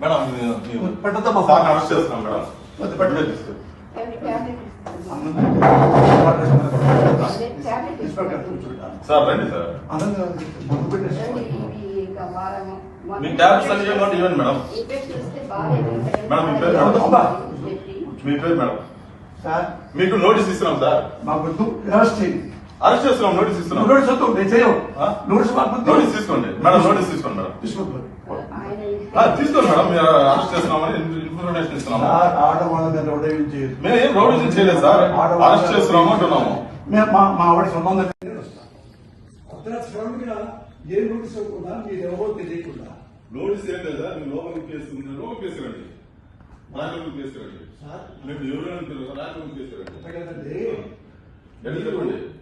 Madam మీ- arrest చేస్తున్నాం madam. Sir రండి సార్. మీ అన్ని ఇవ్వండి ఇవ్వండి మేడం. మేడం, మీ పేరు. మీ పేరు మేడం. సార్. మీకు నోటీస్ ఇస్తున్నాం సార్. మాకు అరెస్ట్ చేయండి. అరెస్ట్ చేస్తున్నాం నోటీస్ ఇస్తున్నాం. నోటీస్ వద్దు నేను చేయవు? నోటీస్. నోటీస్ తీసుకోండి. మేడం నోటీస్ తీసుకోండి మేడం. ఆ, తీసుకోండి మేడం. మీరు అరెస్ట్ చేస్తున్నామని ఇన్ఫర్మేషన్ ఇస్తున్నాము. సార్ ఆడవాళ్ళ మీద రౌడీ చేయదు మేము ఏం చేయలేదు సార్. అరెస్ట్ చేస్తున్నాము అంటున్నాము. మేము మా మా ఆవిడ సంబంధం కూడా ఏ నోటీస్ ఇవ్వకుండా మీరు ఎవరో తెలియకుండా. నోటీస్ ఏం లేదు? మీరు లోపలికి కేసు లోపలికి కేసు రండి. రాయలూరు కేసు రండి. సార్. మీరు ఎవరు అంటారు రాయలూరు కేసు రండి.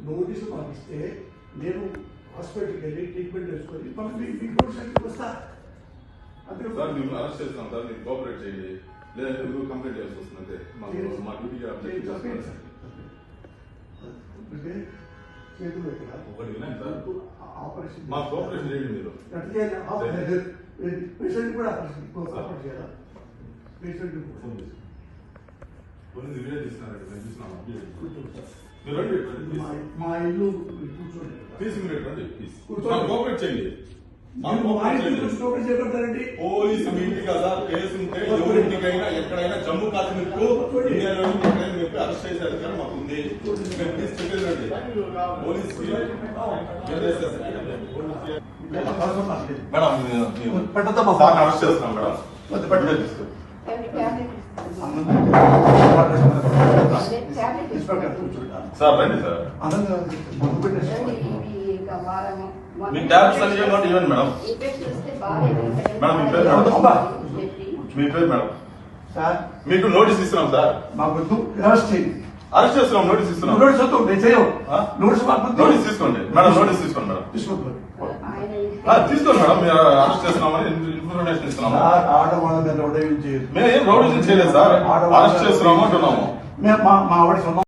నోటీసు పంపిస్తే నేను హాస్పిటల్కి వెళ్ళి ట్రీట్మెంట్ చేసుకొని మళ్ళీ మీ నోటీస్ అయితే వస్తా. సార్ మేము అరెస్ట్ చేస్తున్నాం సార్ మీరు కోఆపరేట్ చేయండి. లేదంటే మీరు కంప్లైంట్ చేయాల్సి వస్తుంది అంతే. మాకు మా డ్యూటీగా అప్డేట్ చేస్తున్నాం అంటే చేతులు ఇక్కడ ఒకటి వినండి సార్. ఆపరేషన్ మా కోఆపరేషన్ చేయండి మీరు. పేషెంట్ కూడా ఆపరేషన్ ఆపరేషన్ చేయాలా? పేషెంట్ ఫోన్ చేసి. కొన్ని వీడియో తీస్తున్నారండి సార్. మీరు రండి. రండి, మా ఇల్లు కూర్చోండి. తీసి మీరు రండి. ప్లీజ్ కూర్చోండి. మాకు కోఆపరేట్ చేయండి. పోలీసు మీ ఇంటికి కదా కేసు ఉంటే ఎవరింటికైనా ఎక్కడైనా జమ్మూ కాశ్మీర్కు ఇండియాలో ఎక్కడైనా చెప్పి అరెస్ట్ చేసే అధికారం మాకు ఉంది. పోలీస్ మేడం అరెస్ట్ చేస్తున్నాం మేడం. సార్ రండి సార్. అనంగా ముందు పెట్టేసి మీ ట్యాబ్స్ అన్ని ఇవ్వండి ఇవ్వండి మేడం. మేడం, మీ పేరు? మీ పేరు మేడం. సార్. మీకు నోటీస్ ఇస్తున్నాం సార్. మాకు వద్దు అరెస్ట్ చేస్తున్నాం నోటీస్ ఇస్తున్నాం. నోటీస్ వద్దు నేను చేయవు? నోటీస్ మాకు. నోటీస్ తీసుకోండి. మేడం నోటీస్ తీసుకోండి మేడం. ఆ, తీసుకోండి మేడం. మీరు అరెస్ట్ చేస్తున్నామని ఇన్ఫర్మేషన్ ఇస్తున్నాము. సార్ రౌడీ చేయదు మేము ఏం రౌడీ చేయలేదు సార్. అరెస్ట్ చేస్తున్నాము అంటున్నాము. మేము మా మా ఆవిడ